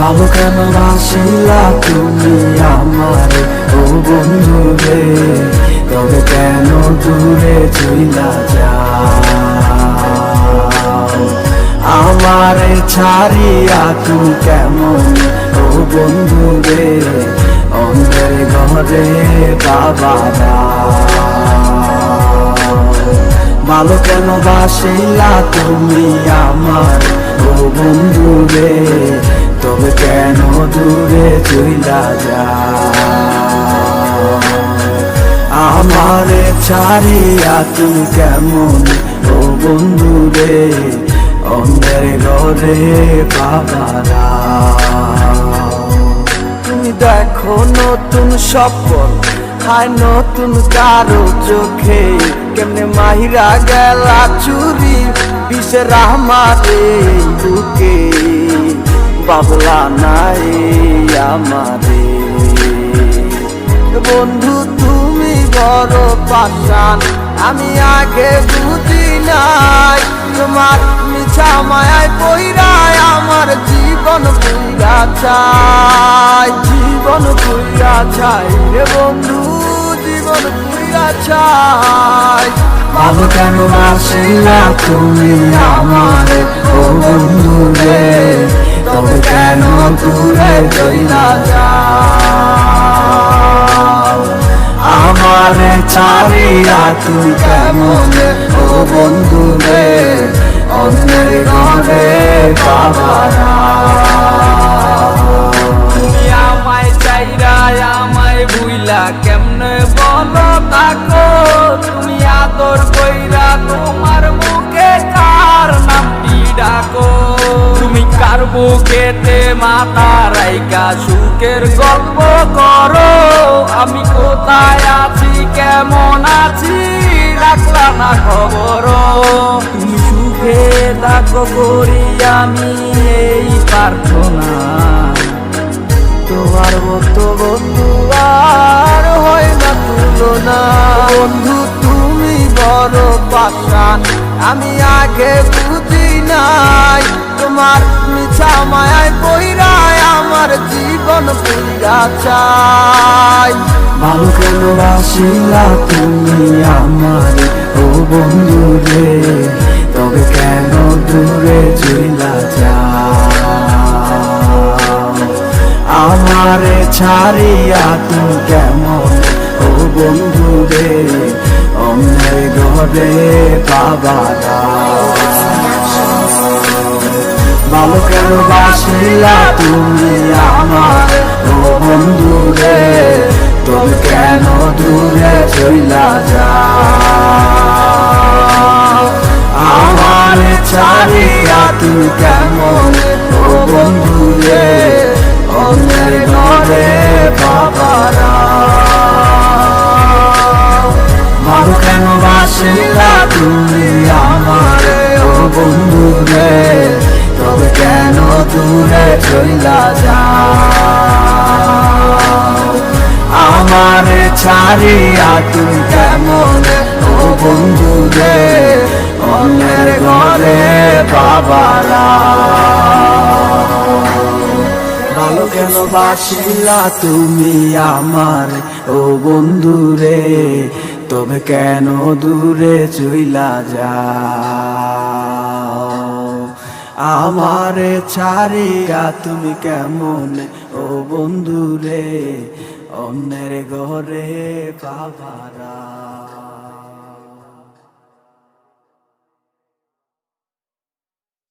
কেন বাসিলা তুমি আমার? ও বন্ধু রে, তবে কেন দূরে চইলা যাও? আমারে ছাড়িয়া তুমি কেমন? ও বন্ধু রে, অন্ধের ঘরে বাবারা ভালো কেন বাসিলা তুমি আমার? ও বন্ধু রে তবে কেন দূরে চইলা যা আমারে ছাড়িয়া তুমি কেমন? ও বন্ধু রে অন্ধের ঘরে বাবারা তুমি দেখো নতুন স্বপ্ন হায় নতুন কারও চোখে। কেমনে মাহিরা গেলা চুরি বিষে রাহমারে বুকে। বাবলা নাই আমারে। বন্ধু, তুমি বড় পাশান আমি আগে বুঝি নাই। তোমার মিছা মায়ায় পইরায় আমার জীবন পুইরা চাই, জীবন পুইরা চাই রে বন্ধু, জীবন পুইরা চাই। ভালো কেন আসিলা তুমি আমার বন্ধু রে? তবে কেন দূরে চইলা যাও? আমারে ছাড়িয়া তুই কেমন? ও বন্ধু রে, অন্যের ঘরে বাবারা আমায় চাইরা, আমায় ভুইলা কেমনে বলো তাকো? তুমি আদর কইরা তোমার বুকেতে মাথা রাইকা সুখের গল্প করো। আমি কোথায় আছি, কেমন আছি, রাখলা না খবর তুমি সুখে থাকো করি আমি এই প্রার্থনা। তোমার মতো বন্ধু আর হয় না তুলনা। বন্ধু, তুমি বড় পাশান আমি আগে বুঝি নাই। তোমার মিছা মায়ায় পইরায়, আমার জীবন পুইরা চাই। ভালো কেন বাসিলা তুমি আমার ও বন্ধু রে, তবে কেন দূরে চইলা যাও? আমারে ছাড়িয়া তুই কেমন? ও বন্ধু রে, অন্যের ঘরে বাবারা ভালো কেন বাসিলা তুমি আমার? ও বন্ধু রে তবে কেন দূরে চইলা যাও ছাড়িয়া তুই কেমন? ও বন্ধু রে অন্যের ঘরে বাবারা। ভালো কেন বাসিলা তুমি আমার? ও বন্ধু রে তবে কেন দূরে চইলা যাও? আমারে ছাড়িয়া তুমি কেমন? ও বন্ধু রে অন্যের ঘরে বাবারা।